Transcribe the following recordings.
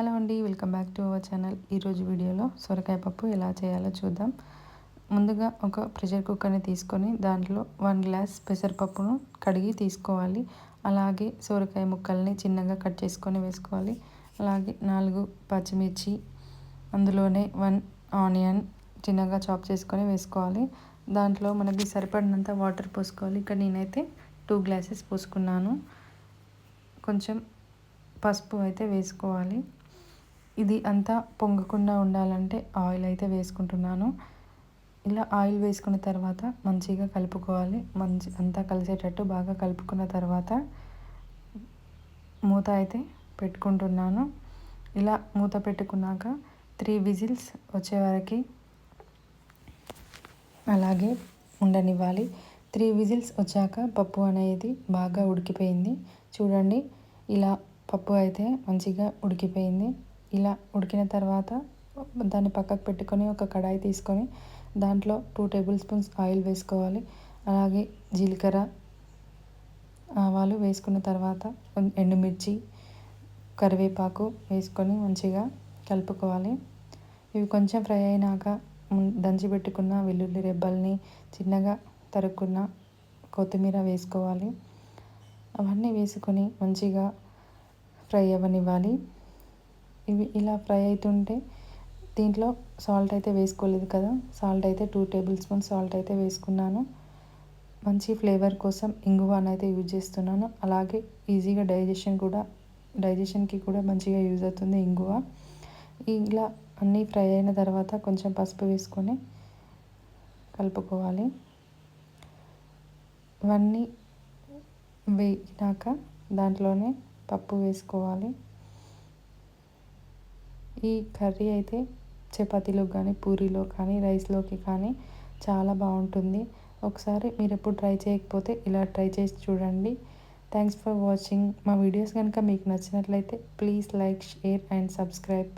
Hello అండి welcome back to our channel. ఈరోజు వీడియోలో సొరకాయ పప్పు ఎలా చేయాలో చూద్దాం. ముందుగా ఒక ప్రెషర్ కుక్కర్ని తీసుకొని దాంట్లో వన్ గ్లాస్ పెసరపప్పును కడిగి తీసుకోవాలి. అలాగే సొరకాయ ముక్కల్ని చిన్నగా కట్ చేసుకొని వేసుకోవాలి. అలాగే నాలుగు పచ్చిమిర్చి అందులోనే వన్ ఆనియన్ చిన్నగా చాప్ చేసుకొని వేసుకోవాలి. దాంట్లో మనకి సరిపడినంత వాటర్ పోసుకోవాలి. ఇక్కడ నేనైతే టూ గ్లాసెస్ పోసుకున్నాను. కొంచెం పసుపు అయితే వేసుకోవాలి. ఇది అంతా పొంగకుండా ఉండాలంటే ఆయిల్ అయితే వేసుకుంటున్నాను. ఇలా ఆయిల్ వేసుకున్న తర్వాత మంచిగా కలుపుకోవాలి. మంచి అంతా కలిసేటట్టు బాగా కలుపుకున్న తర్వాత మూత అయితే పెట్టుకుంటున్నాను. ఇలా మూత పెట్టుకున్నాక త్రీ విజిల్స్ వచ్చే వరకు అలాగే ఉండనివ్వాలి. త్రీ విజిల్స్ వచ్చాక పప్పు అనేది బాగా ఉడికిపోయింది. చూడండి ఇలా పప్పు అయితే మంచిగా ఉడికిపోయింది. ఇలా ఉడికిన తర్వాత దాన్ని పక్కకు పెట్టుకొని ఒక కడాయి తీసుకొని దాంట్లో టూ టేబుల్ స్పూన్స్ ఆయిల్ వేసుకోవాలి. అలాగే జీలకర్ర ఆవాలు వేసుకున్న తర్వాత ఎండుమిర్చి కరివేపాకు వేసుకొని మంచిగా కలుపుకోవాలి. ఇవి కొంచెం ఫ్రై అయినాక దంచి పెట్టుకున్న వెల్లుల్లి రెబ్బల్ని చిన్నగా తరుక్కున్న కొత్తిమీర వేసుకోవాలి. అవన్నీ వేసుకొని మంచిగా ఫ్రై అవ్వనివ్వాలి. ఇవి ఇలా ఫ్రై అవుతుంటే దీంట్లో సాల్ట్ అయితే వేసుకోలేదు కదా. సాల్ట్ అయితే టూ టేబుల్ స్పూన్ సాల్ట్ అయితే వేసుకున్నాను. మంచి ఫ్లేవర్ కోసం ఇంగువ అయితే యూజ్ చేస్తున్నాను. అలాగే ఈజీగా డైజెషన్ కూడా డైజెషన్కి కూడా మంచిగా యూజ్ అవుతుంది ఇంగువ. ఇలా అన్నీ ఫ్రై అయిన తర్వాత కొంచెం పసుపు వేసుకొని కలుపుకోవాలి. ఇవన్నీ వేగినాక దాంట్లోనే పప్పు వేసుకోవాలి. ఈ కర్రీ అయితే చపాతీలో కానీ పూరీలో కానీ రైస్లోకి కానీ చాలా బాగుంటుంది. ఒకసారి మీరు ఎప్పుడు ట్రై చేయకపోతే ఇలా ట్రై చేసి చూడండి. థ్యాంక్స్ ఫర్ వాచింగ్ మా వీడియోస్ కనుక మీకు నచ్చినట్లయితే please like share and subscribe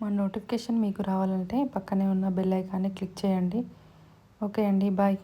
మా నోటిఫికేషన్ మీకు రావాలంటే పక్కనే ఉన్న బెల్ ఐకాన్ని క్లిక్ చేయండి. ఓకే అండి బాయ్